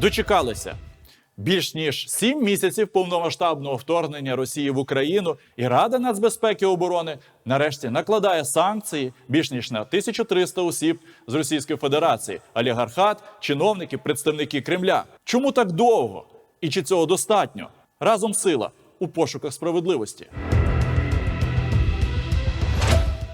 Дочекалися. Більш ніж сім місяців повномасштабного вторгнення Росії в Україну і Рада нацбезпеки і оборони нарешті накладає санкції більш ніж на 1300 осіб з Російської Федерації, олігархат, чиновники, представники Кремля. Чому так довго? І чи цього достатньо? Разом сила у пошуках справедливості.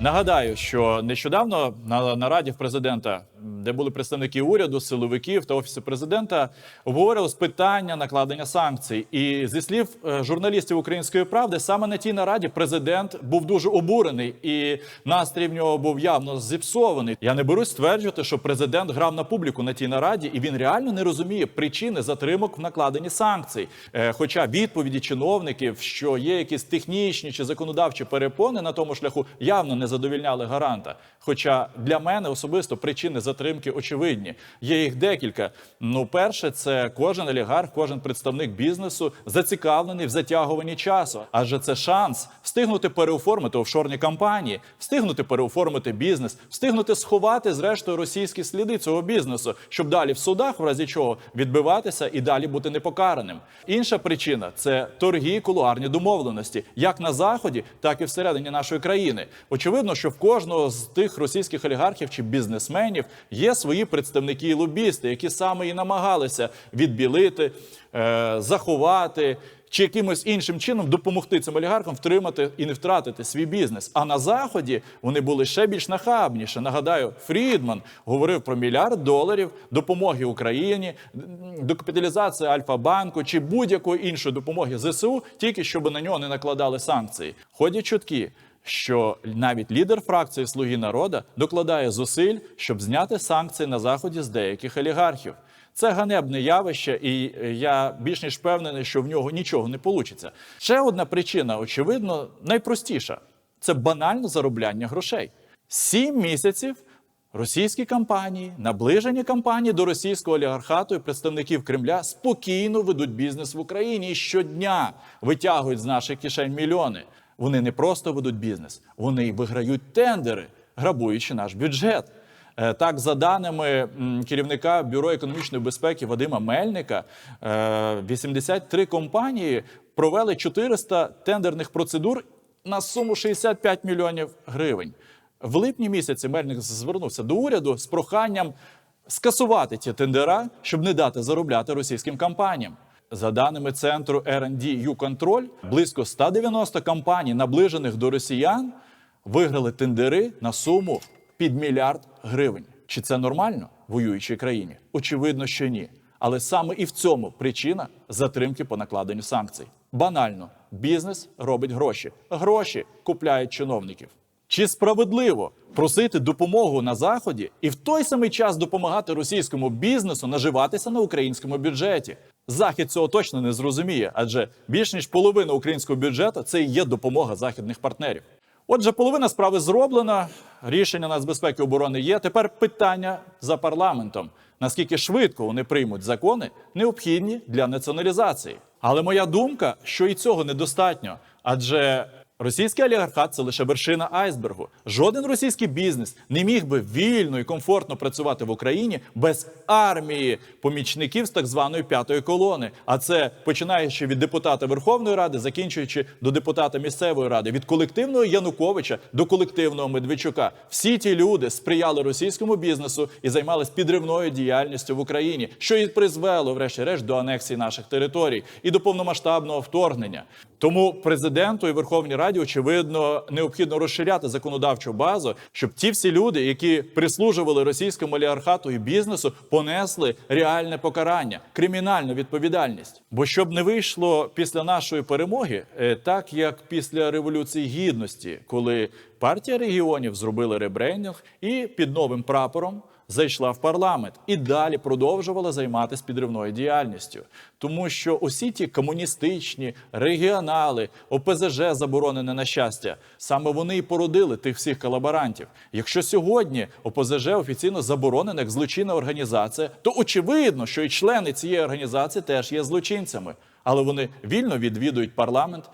Нагадаю, що нещодавно на нараді в президента, де були представники уряду, силовиків та офісу президента, обговорювалось питання накладення санкцій. І зі слів е, журналістів Української правди, саме на тій нараді президент був дуже обурений, і настрій в нього був явно зіпсований. Я не берусь стверджувати, що президент грав на публіку на тій нараді, і він реально не розуміє причини затримок в накладенні санкцій. Е, Хоча відповіді чиновників, що є якісь технічні чи законодавчі перепони на тому шляху, явно не задовільняли гаранта. Хоча для мене особисто причини затримки очевидні. Є їх декілька. Ну, перше, це кожен олігарх, кожен представник бізнесу зацікавлений в затягуванні часу, адже це шанс встигнути переоформити офшорні компанії, встигнути переоформити бізнес, встигнути сховати зрештою російські сліди цього бізнесу, щоб далі в судах, в разі чого відбиватися і далі бути непокараним. Інша причина це торги, кулуарні домовленості, як на заході, так і всередині нашої країни. Очевидно, що в кожного з тих російських олігархів чи бізнесменів є свої представники і лобісти, які саме і намагалися відбілити, е, заховати. Чи якимось іншим чином допомогти цим олігархам втримати і не втратити свій бізнес. А на заході вони були ще більш нахабніше. Нагадаю, Фрідман говорив про мільярд доларів допомоги Україні, докапіталізація Альфа-банку чи будь-якої іншої допомоги ЗСУ, тільки щоб на нього не накладали санкції. Ходять чутки. Що навіть лідер фракції Слуги народа докладає зусиль, щоб зняти санкції на заході з деяких олігархів. Це ганебне явище, і я більш ніж впевнений, що в нього нічого не вийде. Ще одна причина, очевидно, найпростіша це банально заробляння грошей. Сім місяців російські компанії, наближені компанії до російського олігархату і представників Кремля спокійно ведуть бізнес в Україні і щодня витягують з наших кишень мільйони. Вони не просто ведуть бізнес, вони виграють тендери, грабуючи наш бюджет. Е, Так, за даними керівника бюро економічної безпеки Вадима Мельника, е, 83 компанії провели 400 тендерних процедур на суму 65 мільйонів гривень. В липні місяці Мельник звернувся до уряду з проханням скасувати ті тендера, щоб не дати заробляти російським компаніям. За даними центру R&D U-Control, близько 190 компаній, наближених до росіян, виграли тендери на суму під мільярд гривень. Чи це нормально в воюючій країні? Очевидно, що ні. Але саме і в цьому причина затримки по накладенню санкцій. Банально, бізнес робить гроші. Гроші купляють чиновників. Чи справедливо просити допомогу на заході і в той самий час допомагати російському бізнесу наживатися на українському бюджеті? Захід цього точно не зрозуміє, адже більш ніж половина українського бюджету це і є допомога західних партнерів. Отже, половина справи зроблена. Рішення нацбезпеки оборони є. Тепер питання за парламентом: наскільки швидко вони приймуть закони, необхідні для націоналізації. Але моя думка, що і цього недостатньо, адже російський олігархат це лише вершина айсбергу. Жоден російський бізнес не міг би вільно і комфортно працювати в Україні без армії помічників з так званої п'ятої колони. А це починаючи від депутата Верховної Ради, закінчуючи до депутата місцевої ради, від колективного Януковича до колективного Медведчука. Всі ті люди сприяли російському бізнесу і займалися підривною діяльністю в Україні, що і призвело, врешті-решт, до анексії наших територій і до повномасштабного вторгнення. Тому президенту і Верховній Раді очевидно необхідно розширяти законодавчу базу, щоб ті всі люди, які прислужували російському олігархату і бізнесу, понесли реальне покарання, кримінальну відповідальність. Бо щоб не вийшло після нашої перемоги, е, так як після революції гідності, коли партія регіонів зробили ребрендинг і під новим прапором зайшла в парламент і далі продовжувала займатися підривною діяльністю, тому що усі ті комуністичні регіонали, ОПЗЖ заборонене на щастя, саме вони і породили тих всіх колаборантів. Якщо сьогодні ОПЗЖ офіційно заборонена як злочинна організація, то очевидно, що і члени цієї організації теж є злочинцями, але вони вільно відвідують парламент.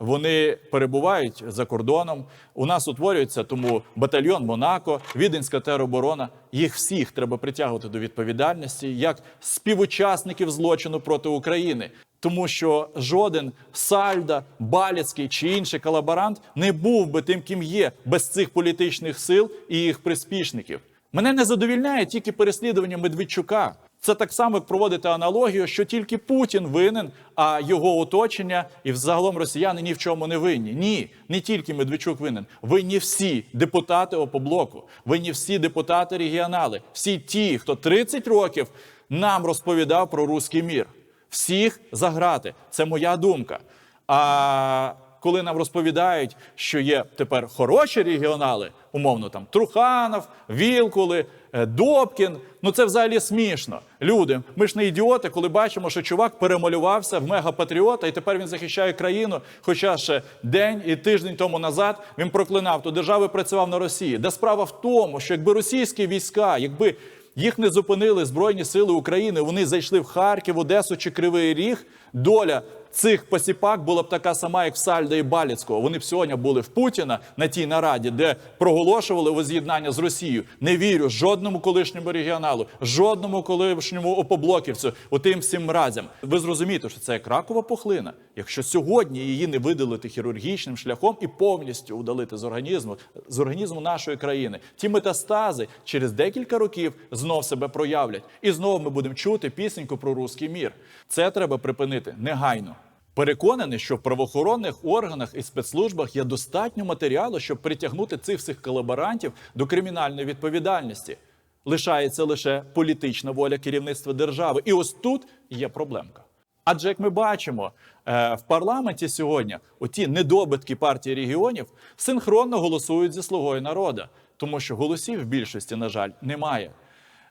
Вони перебувають за кордоном. У нас утворюється тому батальйон Монако, Віденська тероборона. Їх всіх треба притягувати до відповідальності як співучасників злочину проти України. Тому що жоден Сальда, Баліцький чи інший колаборант не був би тим, ким є, без цих політичних сил і їх приспішників. Мене не задовільняє тільки переслідування Медведчука. Це так само, як проводити аналогію, що тільки Путін винен, а його оточення і взагалом росіяни ні в чому не винні. Ні, не тільки Медведчук винен. Винні всі депутати опоблоку, винні всі депутати регіонали, всі ті, хто 30 років нам розповідав про руський мір. Всіх заграти. Це моя думка. А коли нам розповідають, що є тепер хороші регіонали, умовно там Труханов, Вілкули, е, Добкін, ну це взагалі смішно. Люди, ми ж не ідіоти, коли бачимо, що чувак перемалювався в мегапатріота, і тепер він захищає країну. Хоча ще день і тиждень тому назад він проклинав ту державу і працював на Росії. Де справа в тому, що якби російські війська, якби їх не зупинили Збройні Сили України. Вони зайшли в Харків, Одесу чи Кривий Ріг. Доля цих посіпак була б така сама, як в Сальда і Баліцького. Вони б сьогодні були в Путіна на тій нараді, де проголошували воз'єднання з Росією. Не вірю жодному колишньому регіоналу, жодному колишньому опоблоківцю, отим всім мразям. Ви зрозумієте, що це як ракова пухлина. Якщо сьогодні її не видалити хірургічним шляхом і повністю удалити з організму, з організму нашої країни, ті метастази через декілька років знов себе проявлять, і знов ми будемо чути пісеньку про руський мір. Це треба припинити негайно. Переконаний, що в правоохоронних органах і спецслужбах є достатньо матеріалу, щоб притягнути цих всіх колаборантів до кримінальної відповідальності. Лишається лише політична воля керівництва держави. І ось тут є проблемка. Адже як ми бачимо е, в парламенті сьогодні, оті недобитки партії регіонів синхронно голосують зі слугою народу, тому що голосів в більшості, на жаль, немає.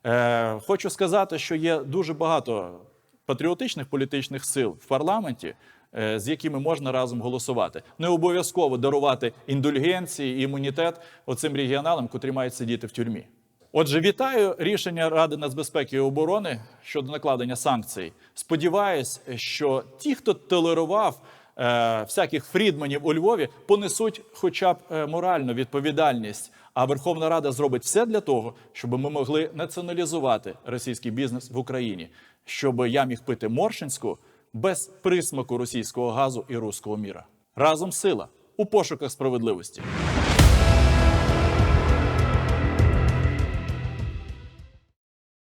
Е, Хочу сказати, що є дуже багато патріотичних політичних сил в парламенті, е, з якими можна разом голосувати. Не обов'язково дарувати індульгенції і імунітет оцим регіоналам, котрі мають сидіти в тюрмі. Отже, вітаю рішення Ради нацбезпеки і оборони щодо накладення санкцій. Сподіваюсь, що ті, хто толерував всяких фрідманів у Львові, понесуть хоча б е, моральну відповідальність. А Верховна Рада зробить все для того, щоб ми могли націоналізувати російський бізнес в Україні, щоб я міг пити Моршинську без присмаку російського газу і руського міра. Разом сила у пошуках справедливості.